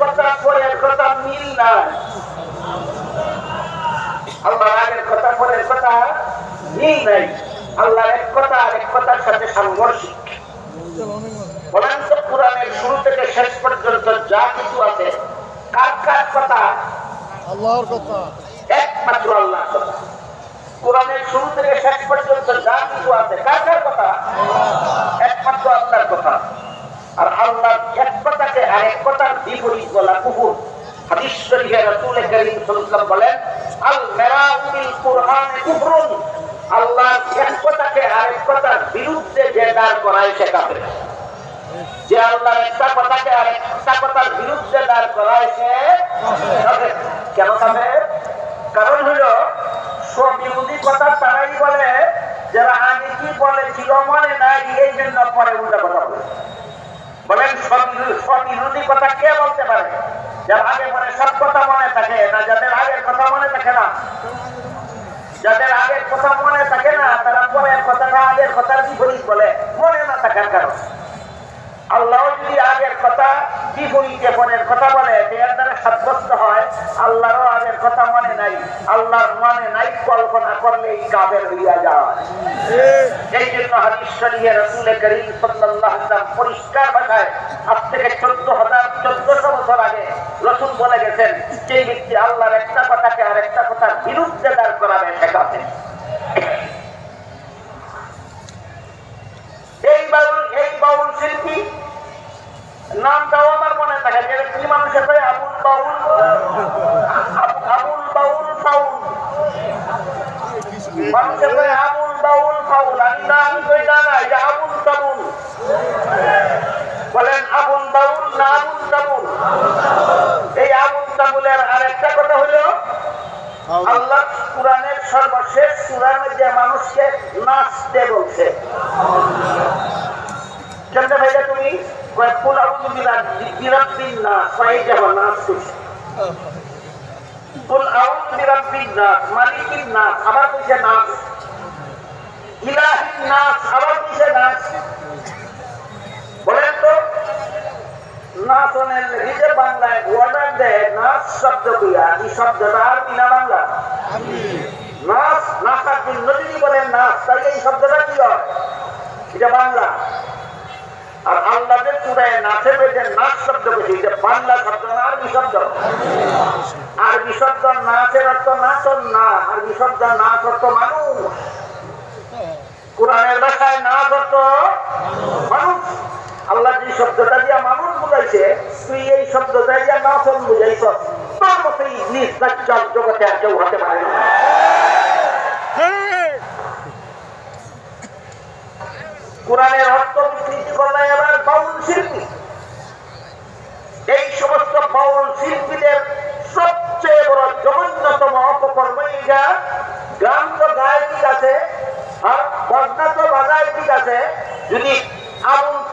কথা পরের কথা মিল নাই। আল্লাহর আগের কথা পরের কথা মিল নাই। আল্লাহর এক কথা আর এক কথার সাথে সাংঘর্ষিক। কোরআনের শুরু থেকে শেষ পর্যন্ত যা কিছু আছে কার কার কথা? আল্লাহর কথা। একমাত্র আল্লাহর কথা। কোরআনের শুরু থেকে শেষ পর্যন্ত যা কিছু আছে কার কার কথা? একমাত্র আল্লাহর কথা। আর আল্লাহর এক কথাকে কেন কাফের? কারণ হলো, সব ইহুদি কথা তারাই বলে, যারা আগে কি বলেছিল মনে নাই, এই জন্য পরে উল্টা কথা বলে। বলেন সব ইহুদি কথা কে বলতে পারে? যার আগে মনে সব কথা মনে থাকে না, যাদের আগের কথা মনে থাকে না। যাদের আগের কথা মনে থাকে না, তারা পরের কথাটা আগের কথার বিপরীত বলে। মনে না থাকার কারণ। আল্লাহ যদি আগের কথা বিপরীতে পরের কথা বলে সাব্যস্ত হয়, আল্লাহরও আগের কথা মনে নাই, আল্লাহর মনে নাই কল্পনা করলেই কাবের হইয়া যায়। এই জন্য হাদিস শরীফে রাসূল করিম পরিষ্কার ভাষায় আজ থেকে 14000 1400 বছর আগে রাসূল বলে গেছেন সেই ব্যক্তি আল্লাহর একটা কথাকে আর একটা কথার বিরুদ্ধে দাঁড় করাবে শেখাতে এই বাউল এই বাউল শিল্পী নামটাও আমার মনে থাকে যে কি মানুষের কয় আবুল বাউল আবু- আবুল বাউল ফাউল মানুষের কয় আবুল বাউল ফাউল আমি নাম কই না না এটা আবুল তাবুল বলেন আবুল বাউল না আবুল তাবুল এই আবুল তাবুলের আরেকটা কথা হলো আল্লাহ কোরআনের সর্বশেষ সূরার মধ্যে মানুষকে নাচতে বলছে কেমনে ভাইয়া তুমি কয় ফুল আউযু বিরাব্বিন নাস কয় যাব নাচ করছে কুল আউযু বিরাব্বিন নাস, মালিকিন নাস আবার কইছে নাস? ইলাহিন নাস আবার কইছে নাস? বলেন তো নাচনের লিখে বাংলায় অর্ডার দেয় নাচ শব্দ কইয়া এই শব্দটা আর বিনা বাংলা? নাচ নাচার জন্য বলেন নাচ তাহলে এই শব্দটা কি হয়? এটা বাংলা। আর আল্লাহদের চূড়ায় নাচের মধ্যে নাচ শব্দ কেছে এটা বাংলা শব্দ না আরবি শব্দ আরবি শব্দ নাচের অর্থ নাচন না শব্দ নাচ অর্থ মানুষ। কোরআনের ভাষায় নাচ অর্থ মানুষ। আল্লাহ যে শব্দটা দিয়া মানুষ বুঝাইছে তুই এই শব্দটা দিয়া না নাচন বুঝাইছ তোর মতো ইবলিস দাজ্জাল জগতে আর কেউ হতে পারে না। কোরআনের অর্থ বিকৃতি করলে এবার বাউল শিল্পী এই সমস্ত বাউল শিল্পীদের সবচেয়ে বড় জঘন্যতম অপকর্ম এইটা গান তো গায়ে ঠিক আছে আর বজনা তো বাজায় ঠিক আছে যদি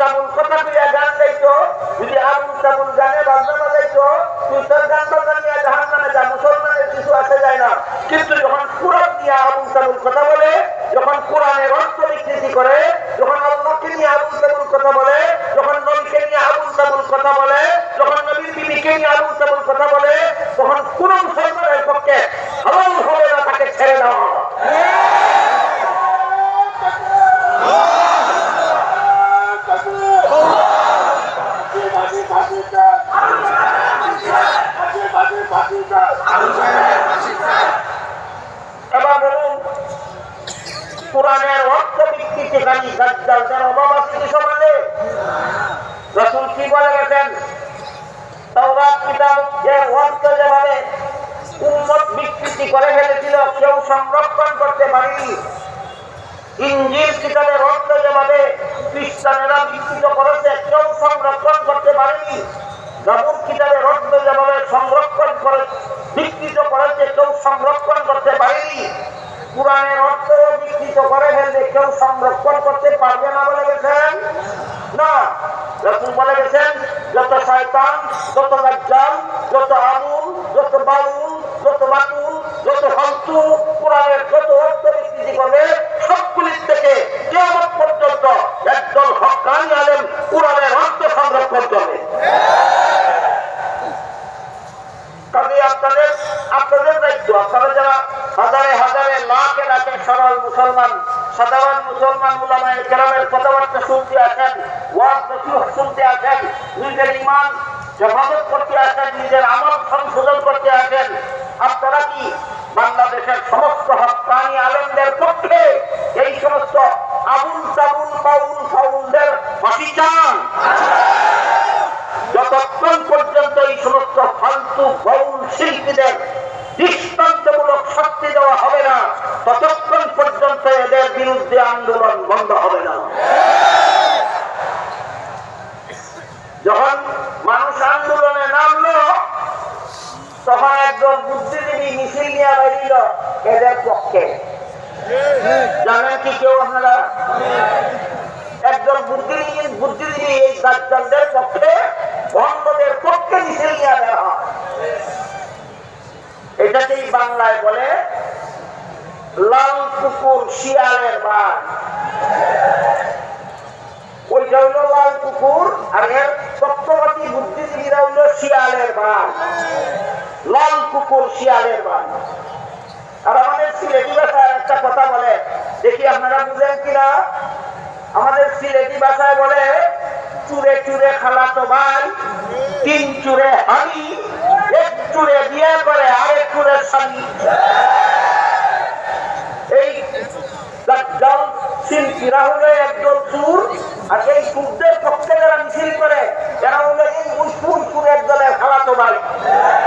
তাবুল কথা কইয়া গান গাইতো যদি আবুল তাবুল গানে বাজনা বাজাইতো তুই তোর গান বাজনা নিয়ে জাহান যা মুসলমানের কিছু আসে যায় না। কিন্তু যখন কোরআন নিয়ে আবুল সাবুল কথা বলে, যখন কোরআনের অর্থ বিকৃতি করে যখন আল্লাহকে নিয়ে আবুল তাবুল কথা বলে যখন নবীকে নিয়ে আবুল তাবুল কথা বলে যখন নবীর বিবিকে নিয়ে আবুল তাবুল কথা বলে তখন কোন মুসলমানের পক্ষে হালাল হবে না তাকে ছেড়ে দেওয়া এবার বলুন কোরআনের অর্থ বিকৃতি খালি দাজ্জালদের অভাব আছে কি সমাজে? রসুল কি বলে গেছেন? তাওরাত, কিতাব যে অর্থ যেভাবে উম্মত বিকৃতি করে ফেলেছিল, কেউ সংরক্ষণ করতে পারেনি। ইঞ্জিল কিতাবের অর্থ যেভাবে খ্রিস্টানেরা বিকৃত করেছে, কেউ সংরক্ষণ করতে পারেনি। জাবুর কিতাবের অর্থ যেভাবে সংরক্ষণ করে, বিকৃত করেছে, কেউ সংরক্ষণ করতে পারেনি। কোরআনের অর্থ চিহ্নিত করে ফেলবে। কেউ সংরক্ষণ করতে পারবে না বলে গেছেন? না। রসুল বলে গেছেন, যত শয়তান, যত রাজ্জাল যত আমুল যত বাউল, যত বাতুল, যত হন্তু কোরআনের যত অর্থ বিস্তৃতি করবে সবগুলির থেকে কেমন পর্যন্ত একদল হকানি আলেন কোরআনের অর্থ সংরক্ষণ করবে। কাজে আপনাদের আপনাদের দায়িত্ব, আপনারা যারা মুসলমান, সাধারণ মুসলমান উলামায়ে কেরামের কথাবার্তা শুনতে আসেন, ওয়াজ শুনতে আসেন, নিজের ইমান হেফাজত করতে আসেন, নিজের আমল সংশোধন করতে আসেন। আপনারা কি বাংলাদেশের সমস্ত হকানি আলমদের পক্ষে এই সমস্ত আবুল তাবুল বাউল ফাউলদের ফাঁসি চান? যতক্ষণ পর্যন্ত এই সমস্ত ফালতু বাউল শিল্পীদের দৃষ্টান্তমূলক শাস্তি দেওয়া হবে না ততক্ষণ পর্যন্ত এদের বিরুদ্ধে আন্দোলন বন্ধ হবে না যখন মানুষ আন্দোলনে নামলো, তখন একজন বুদ্ধিজীবী মিছিল নিয়ে বেরিল এদের পক্ষে। জানেন কি কেউ আপনারা? একজন বুদ্ধিজীবী বুদ্ধিজীবী এই দাজ্জালদের পক্ষে বন্ধদের পক্ষে মিছিল নিয়ে বের হয়। এটাকেই বাংলায় বলে লাল কুকুর শিয়ালের বাঘ ওইটা হইল লাল কুকুর আর এর তত্ত্ববাদী বুদ্ধিজীবীরা হইল শিয়ালের বাঘ লাল কুকুর শিয়ালের আর আমাদের সিলেটি ভাষায় একটা কথা বলে। দেখি আপনারা বুঝেন কিনা? আমাদের সিলেটি ভাষায় বলে, চুরে চুরে খালাতো ভাই তিন চুরে হানি এক চুরে বিয়ে করে আরেক চুরে স্বামী। এই দাজ্জাল শিল্পীরা হলো একদল সুর আর এই সুরদের পক্ষে যারা মিছিল করে, এরা হলো এই সুর সুরের দলের খালাতো ভাই চুরে চুরে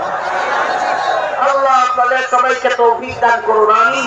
আপনাদের সবাইকে তৌফিক দান করুন আমি